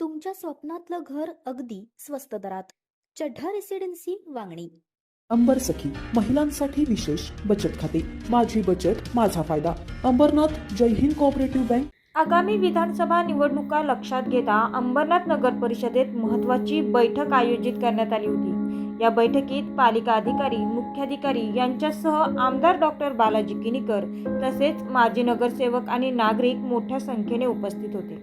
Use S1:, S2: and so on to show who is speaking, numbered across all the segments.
S1: तुमच्या स्वप्नातलं घर अगदी स्वस्त दरात. चढ्ढा रेसिडेन्सी वांगणी.
S2: अंबर सखी महिलांसाठी विशेष बचत खाते. माझी बचत माझा फायदा. अंबरनाथ जय हिंद कोऑपरेटिव्ह बँक
S3: आगामी विधानसभा निवडणुका लक्षात घेता अंबरनाथ नगर परिषदेत महत्त्वाची बैठक आयोजित करण्यात आली होती. या बैठकीत पालिका अधिकारी मुख्याधिकारी यांच्यासह आमदार डॉक्टर बालाजी किनीकर तसेच माजी नगरसेवक आणि नागरिक मोठ्या संख्येने उपस्थित होते.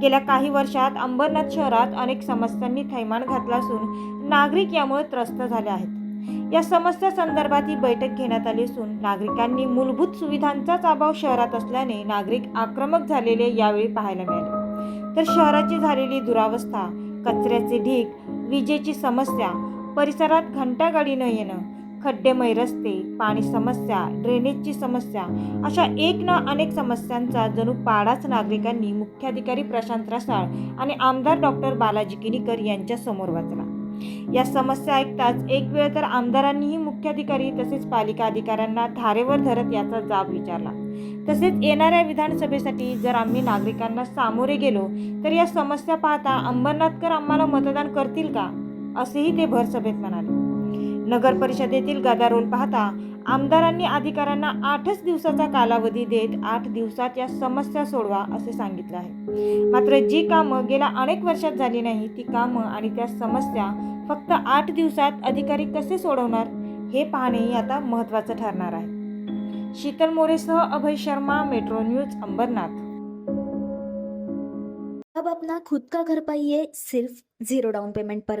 S3: गेल्या काही वर्षात अंबरनाथ शहरात अनेक समस्यांनी थैमान घातला असून नागरिक यामुळे त्रस्त झाले आहेत. या समस्या संदर्भात ही बैठक घेण्यात आली असून नागरिकांनी मूलभूत सुविधांचाच अभाव शहरात असल्याने नागरिक आक्रमक झालेले यावेळी पाहायला मिळाले. तर शहराची झालेली दुरावस्था कचऱ्याचे ढीग विजेची समस्या परिसरात घंटागाडी न येणं खड्डेमय रस्ते पाणी समस्या ड्रेनेजची समस्या अशा एक न अनेक समस्यांचा जणू पाडाच नागरिकांनी मुख्याधिकारी प्रशांत रसाळ आणि आमदार डॉक्टर बालाजी किनीकर यांच्या समोर वाचला. या समस्या ऐकताच एक वेळ तर आमदारांनीही मुख्याधिकारी तसेच पालिका अधिकाऱ्यांना धारेवर धरत याचा जाब विचारला. तसेच येणाऱ्या विधानसभेसाठी जर आम्ही नागरिकांना सामोरे गेलो तर या समस्या पाहता अंबरनाथकर आम्हाला मतदान करतील का? असेही ते भरसभेत म्हणाले. नगर परिषदेतील गदारोल पाहता आमदारांनी अधिकाऱ्यांना आठच दिवसाचा कालावधी देत आठ दिवसात या समस्या सोडवा असे सांगितलं आहे. मात्र जी कामं गेल्या अनेक वर्षात झाली नाही ती कामं आणि त्या समस्या फक्त आठ दिवसात अधिकारी कसे सोडवणार हे पाहणेही आता महत्त्वाचं ठरणार आहे. शीतल मोरेसह अभय शर्मा मेट्रो न्यूज अंबरनाथ.
S1: अब अपना खुद का घर पाइए सिर्फ जीरो डाउन पेमेंट पर।